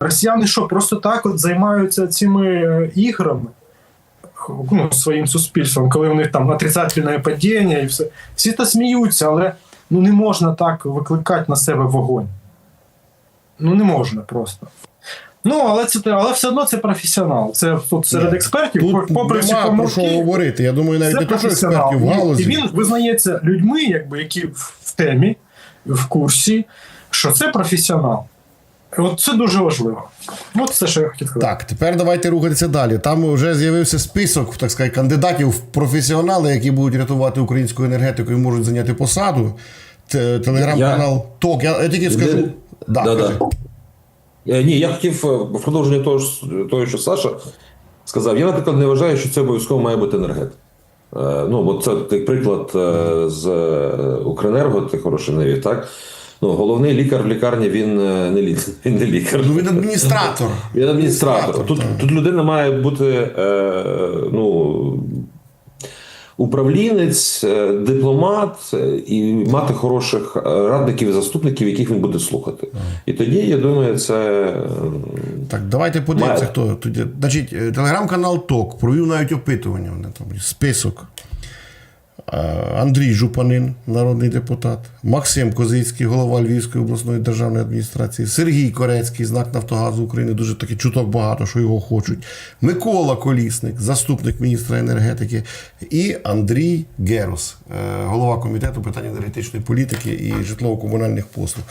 Росіяни що, просто так от займаються цими е, іграми ну, своїм суспільством, коли у них там отрицательне падіння і все. Всі то сміються, але ну, не можна так викликати на себе вогонь. Ну, не можна просто. Ну, але це але все одно це професіонал. Це тут серед експертів, Тут попри всі нема про що говорити. Я думаю, навіть не те, що експертів в галузі. І він визнається людьми, якби, які в темі, в курсі, що це професіонал. От це дуже важливо. От все, що я хотів сказати. Так, тепер давайте рухатися далі. Там вже з'явився список, так сказати, кандидатів в професіонали, які будуть рятувати українську енергетику і можуть зайняти посаду. Телеграм-канал ТОК. Я, я тільки скажу. Де- Да, Да, да. Е, Ні, я хотів е, в продовження того, того, що Саша сказав. Я, наприклад, не вважаю, що це обов'язково має бути енергет. Е, Ну, бо це приклад з Укренерго, ти хороший навіть, так? Ну, головний лікар в лікарні він е, не, лі... він не лікар. Ну, він адміністратор. Він адміністратор. Тут, тут людина має бути е, ну, управлінець, е, дипломат е, і мати хороших радників і заступників, яких він буде слухати. І тоді, я думаю, це. Так, давайте подивимося, хто тоді. Значить, телеграм-канал ТОК провів навіть опитування. Вони там список. Андрій Жупанин, народний депутат, Максим Козицький, голова Львівської обласної державної адміністрації, Сергій Корецький, знак Нафтогазу України, дуже такий чуток багато, що його хочуть. Микола Колісник, заступник міністра енергетики, і Андрій Герус, е, голова комітету питань енергетичної політики і житлово-комунальних послуг.